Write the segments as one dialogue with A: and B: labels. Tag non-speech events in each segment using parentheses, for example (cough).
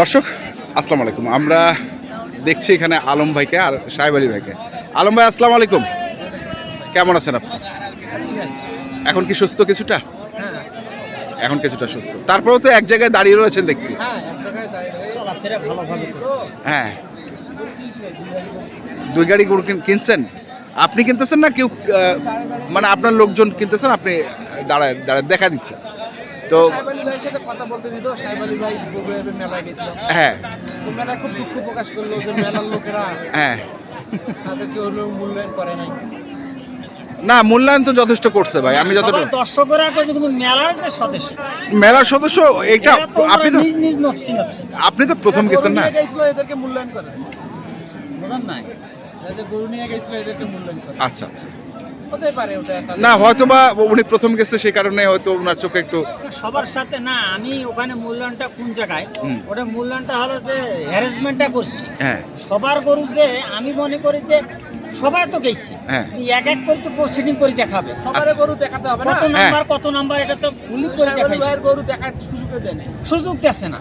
A: দর্শক, আসসালামু আলাইকুম। আমরা দেখছি এখানে আলম ভাইকে আর সাহেব আলী ভাইকে। আলম ভাই, আসসালামু আলাইকুম। কেমন আছেন আপনি? এখন কি সুস্থ কিছুটা? এখন কিছুটা সুস্থ। তারপরেও তো এক জায়গায় দাঁড়িয়ে রয়েছেন, দেখছি। হ্যাঁ। দুই গাড়ি গরু কিনছেন? আপনি কিনতেছেন না কেউ মানে আপনার লোকজন কিনতেছেন, আপনি দাঁড়ায় দাঁড়ায় দেখা দিচ্ছেন? তো
B: কথা বলতেছি তো সাহেব ভাই মেলায়
A: হ্যাঁ।
B: খুব দুঃখ প্রকাশ করল যে মেলার লোকেরা
A: হ্যাঁ।
B: তাদেরকে হলো মূল্যায়ন করে নাই।
A: না মূল্যায়ন তো যথেষ্ট করছে ভাই আমি যতটা
C: সবাই দর্শকরা কইছে কিন্তু মেলার যে সদস্য
A: মেলার সদস্য এটা
C: তো
A: আপনি তো
C: নিজ নিজ নফসি নফসি।
A: আপনি তো প্রথম গেছেন না?
B: এদেরকে মূল্যায়ন করে।
C: বুঝলেন না
B: এই গরু নিয়ে গেছিল এদেরকে মূল্যায়ন করে।
A: আচ্ছা আচ্ছা।
B: হতে পারে ওটা
A: না হয়তো বা উনি প্রথম গেছে সেই কারণে হয়তো ওনার চোখে একটু
C: সবার সাথে না আমি ওখানে মূল্যায়নটা কোন জায়গায়? ওটা মূল্যায়নটা হলো যে হ্যারাসমেন্টটা করছি।
A: হ্যাঁ।
C: সবার গরু যে আমি মনে করি যে সবাই তো গেছি।
A: হ্যাঁ।
C: এক এক করে তো প্রসিডিং করে দেখাবে।
B: সবারে গরু দেখাতে হবে না?
C: কত নাম্বার কত নাম্বার এটা তো উল্লেখ করে দেখাই।
B: গরু দেখার সুযোগ দেয় নাই।
C: সুযোগ দিচ্ছে না।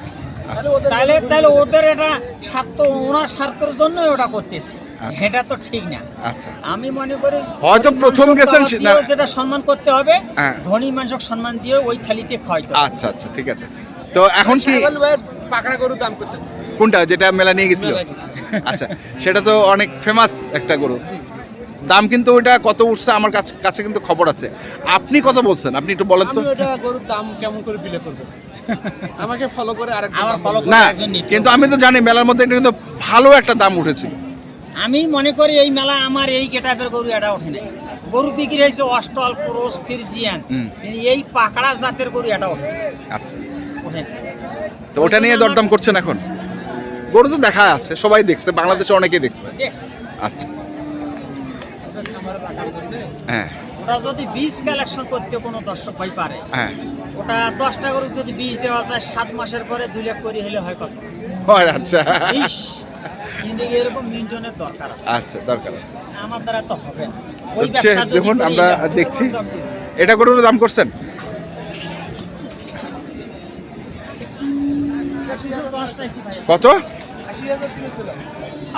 B: তাহলে
C: তাহলে ওদের এটা স্বার্থ ওনার স্বার্থের জন্য ওটা করতেছে।
A: আচ্ছা।
C: এটা তো ঠিক না।
A: আচ্ছা।
C: আমি মনে করি
A: হয়তো প্রথম গেছেন।
C: যেটা সম্মান করতে হবে
A: হ্যাঁ।
C: ধনী মানুষক সম্মান দিয়ে ওই থালিতে খাওয়াইতে।
A: আচ্ছা আচ্ছা ঠিক আছে। তো এখন কি
B: পাকড়া গরু দাম করতেছে।
A: কোনটা? যেটা মেলা নিয়ে গেছিল। আচ্ছা সেটা তো অনেক ফেমাস একটা গরু। দাম কিন্তু ওইটা কত উঠছে আমার কাছে কাছে কিন্তু খবর আছে। আপনি কত বলছেন আপনি একটু বলেন তো।
B: আমি ওটা গরুর দাম কেমন করে বিলে করব? আমাকে ফলো করে আরেক
C: আবার ফলো করে
A: না
C: একজন নিতে
A: কিন্তু আমি তো জানি মেলার মধ্যে এটা কিন্তু ভালো একটা দাম উঠেছিল।
C: আমি মনে করি এই মেলা আমার এই গেটাপের গরু এটা ওঠে নাই। গরু বিক্রি হয়েছে অস্টল ক্রোস ফিরজিয়ান।
A: হুম।
C: এই পাকড়া জাতের গরু এটা ওঠে
A: আচ্ছা।
C: ওঠে
A: তো ওটা নিয়ে দরদাম করছেন এখন? গরু তো দেখা আছে সবাই দেখছে বাংলাদেশে অনেকেই দেখছে।
C: দেখছি।
A: আচ্ছা। হ্যাঁ।
C: ওটা যদি বীজ কালেকশন করতে কোনো দর্শক ভাই পারে
A: হ্যাঁ।
C: ওটা দশটা গরু যদি বীজ দেওয়া যায় সাত মাসের পরে দুই লাখ করে হলে হয় কত?
A: আচ্ছা।
C: কিন্তু এরকম মিন্টনের দরকার আছে।
A: আচ্ছা দরকার আছে।
C: আমার দ্বারা তো হবে না। ওই ব্যবসা
A: দেখুন আমরা দেখছি। এটা গরুর দাম করছেন। কত?
B: আশি হাজার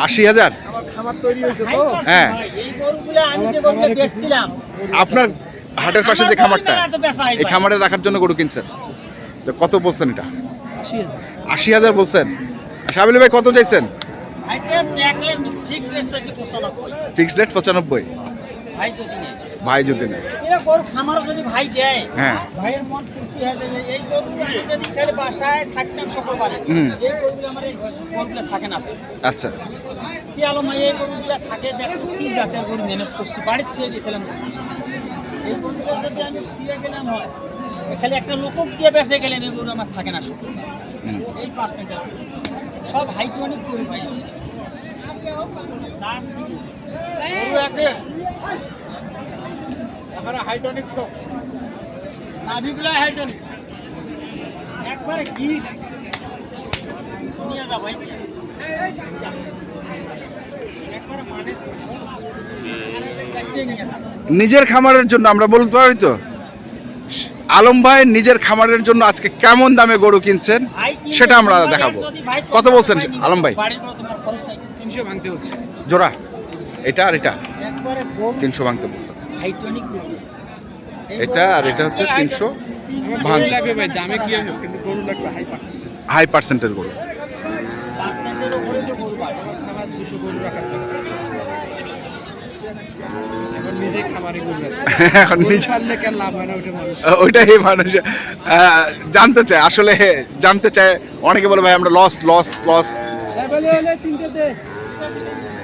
A: আশি হাজার? হ্যাঁ। আপনার হাটের পাশে যে খামারটা এই খামারে রাখার জন্য গরু কিনছেন। তো কত বলছেন এটা?
B: আশি হাজার
A: বলছেন। সাবিল ভাই কত চাইছেন? ফিক্সড রেট পঁচানব্বই।
C: ভাই যদি
A: যদি নেয়
C: গরু খামারও যদি ভাই দেয়
A: হ্যাঁ।
C: ভাইয়ের মন ফুর্তি হয়ে যাবে। এই গরু আমি যদি খালি বাসায় থাকতাম শুক্রবারে। এই গরুগুলো আমার এই গরুগুলো থাকে না
A: আচ্ছা।
C: কি আলো মাই এই গরুগুলো থাকে দেখো কি জাতের গরু ম্যানেজ করছি বাড়ির থুয়ে গেছিলাম এই গরুগুলো যদি আমি গেলাম হয় খালি একটা লোকক দিয়ে বেঁচে গেলেন এই গরু আমার থাকে না শুক্র এই পার্সেন্টেজ সব হাইট অনেক গরু ভাই। সাত
B: গরু একে এখানে হাইটনিক সব নাভিগুলো হাইটনিক
C: একবারে কি? নিয়ে যা ভাই। মানে
A: নিজের খামারের জন্য আমরা বলতে পারি তো? আলম ভাই নিজের খামারের জন্য আজকে কেমন দামে গরু কিনছেন সেটা আমরা দেখাবো। কত বলছেন? আলম ভাই। জোড়া। এটা আর এটা। তিনশো ভাঙতে
C: এই
A: এটা আর এটা হচ্ছে তিনশো
B: হাই
A: পার্সেন্টের গরু (laughs) ওইটাই মানুষ। জানতে চায়। আসলে জানতে চায়। অনেকে বলে ভাই আমরা লস লস লস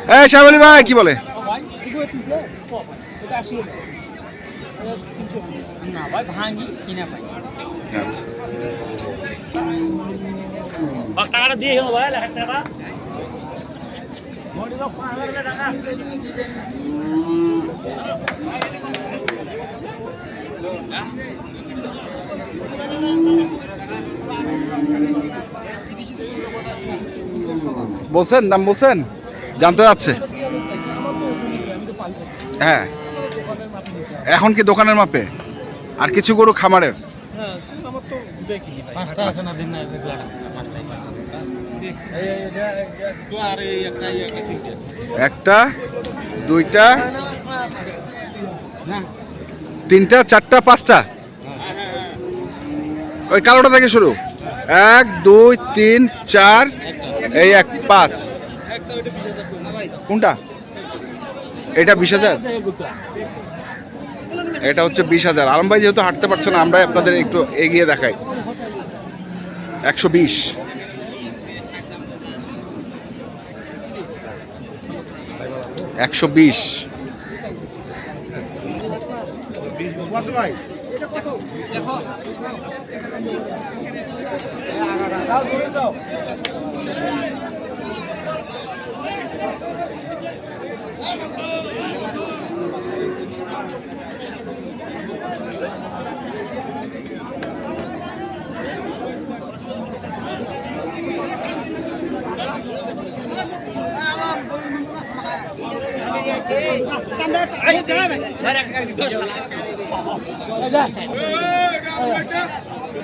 A: হ্যাঁ শ্যামলী ভাই কি বলে?
C: ভাই
B: টাকাটা দিয়ে ভাই টাকা।
A: বলছেন দাম বলছেন? জানতে যাচ্ছে। হ্যাঁ। এখন কি দোকানের মাপে? আর কিছু গরু খামারের?
B: একটা
A: দুইটা তিনটা চারটা পাঁচটা? ওই কালোটা থেকে শুরু। এক দুই তিন চার এই এক পাঁচ। কোনটা? এটা বিশ হাজার? এটা হচ্ছে বিশ হাজার। আলম ভাই যেহেতু হাঁটতে পারছে না আমরা আপনাদের একটু এগিয়ে দেখাই। একশো বিশ। একশো বিশ। Hey,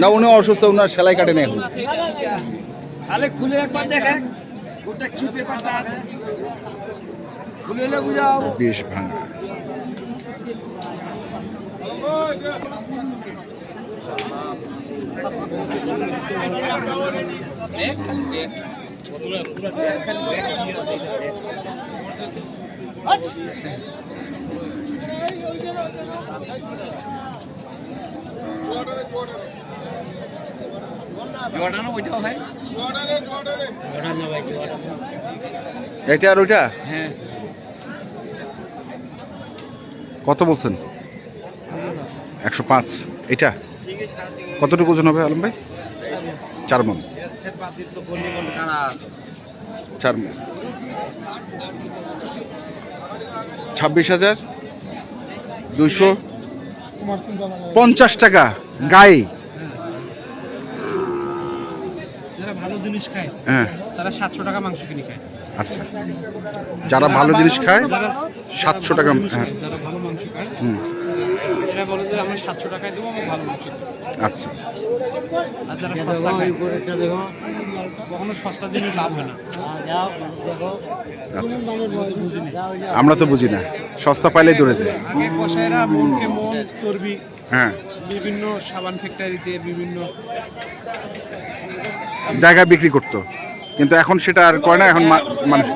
A: না উনি অসুস্থ উনার সেলাই কাটেনি এখন।
D: তাহলে খুলে একবার দেখে ওটা কি পেপারটা আছে। খুলে বুঝাও।
A: বেশ ভাঙা।
D: হয়
A: এটা আর ওইটা?
D: হ্যাঁ।
A: কত বলছেন? একশো পাঁচ। এটা? কতটুকু ওজন হবে আলম ভাই? চার মন। চার মন। ছাব্বিশ হাজার? দুশো পঞ্চাশ টাকা গায়ে
B: যারা ভালো জিনিস খায়
A: হ্যাঁ।
B: তারা সাতশো টাকা মাংস কিনে খায়।
A: আচ্ছা। যারা ভালো জিনিস খায় সাতশো টাকা হ্যাঁ
B: খায়, যারা ভালো মাংস খায়
A: হুম।
B: এরা বলে যে আমরা সাতশো টাকায় দেবো আমরা ভালো মাংস।
A: আচ্ছা।
B: আর যারা সস্তা খায় কখনো সস্তা জিনিস লাভ হয় না।
A: আচ্ছা। আমরা তো বুঝি না। সস্তা পাইলেই দৌড়ে দেয়
B: আগে কষায়রা মনকে মন চর্বি
A: হ্যাঁ।
B: বিভিন্ন সাবান ফ্যাক্টরিতে বিভিন্ন
A: জায়গায় বিক্রি করতো। কিন্তু এখন সেটা আর করে না এখন মানুষ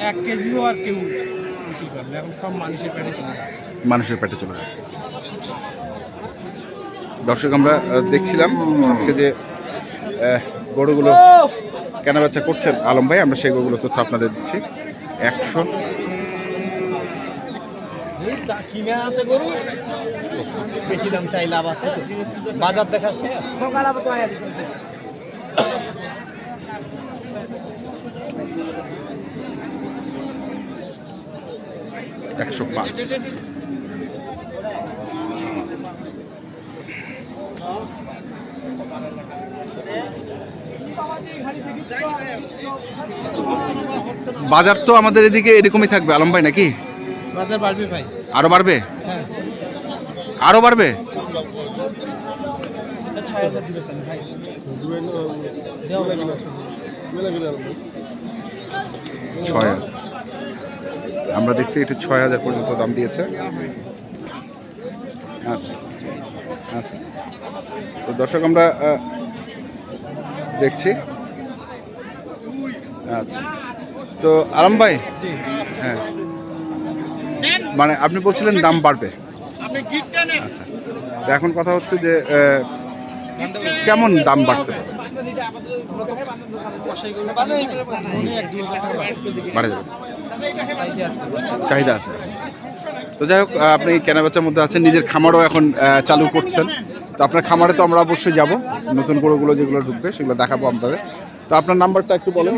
B: এক- কেজিও আর কেউ বিক্রি করে না। এখন সব মানুষের পেটে চলে যাচ্ছে
A: মানুষের পেটে চলে যাচ্ছে দর্শক আমরা দেখছিলাম আজকে যে গরুগুলো কেনা বেচা করছেন আলম ভাই, আমরা সেই গরুগুলো তথ্য আপনাদের দিচ্ছি। একশো
D: চাই লাভ আছে বাজার
A: একশো পাঁচ। বাজার তো আমাদের এদিকে এরকমই থাকবে। আলম ভাই নাকি?
B: বাজার বাড়বে ভাই।
A: আরও বাড়বে?
B: হ্যাঁ।
A: আরও বাড়বে?
B: ছয়
A: আমরা দেখছি এটা ছয় হাজার পর্যন্ত দাম দিয়েছে। আচ্ছা। আচ্ছা। তো দর্শক আমরা দেখছি। আচ্ছা। তো আরাম ভাই? হ্যাঁ। মানে আপনি বলছিলেন দাম বাড়বে। আচ্ছা। তো এখন কথা হচ্ছে যে কেমন দাম বাড়তে পারে? বাড়ে যাবে। চাহিদা আছে। তো যাই হোক আপনি কেনাবেচার মধ্যে আছেন নিজের খামারও এখন চালু করছেন। তো আপনার খামারে তো আমরা অবশ্যই যাব। নতুন গরুগুলো যেগুলো ঢুকবে সেগুলো দেখাবো আপনাদের। তো আপনার নাম্বারটা একটু বলুন।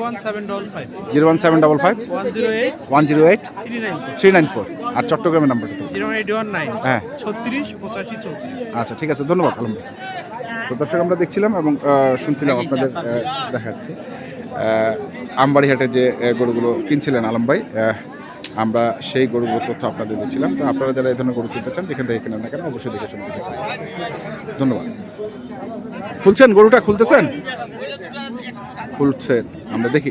A: Zero one seven double five.
B: One zero eight. Three nine
A: four. আর চট্টগ্রামের নাম্বারটা হ্যাঁ।
B: ছত্রিশ পঁচাশি চৌত্রিশ।
A: আচ্ছা ঠিক আছে ধন্যবাদ আলম ভাই তো দর্শক আমরা দেখছিলাম এবং শুনছিলাম আপনাদের আহ, দেখাচ্ছি। আমবাড়িহাটে যে গরুগুলো কিনছিলেন আলম ভাই আমরা সেই গরুগুলোর তথ্য আপনাদের দিচ্ছিলাম। তো আপনারা যারা এই ধরনের গরু কিনতে চান, যেখান থেকে কেনেন না কেন, অবশ্যই দেখে শুনে বুঝে কিনবেন। ধন্যবাদ। খুলছেন গরুটা? খুলতেছেন? খুলছেন। আমরা দেখি।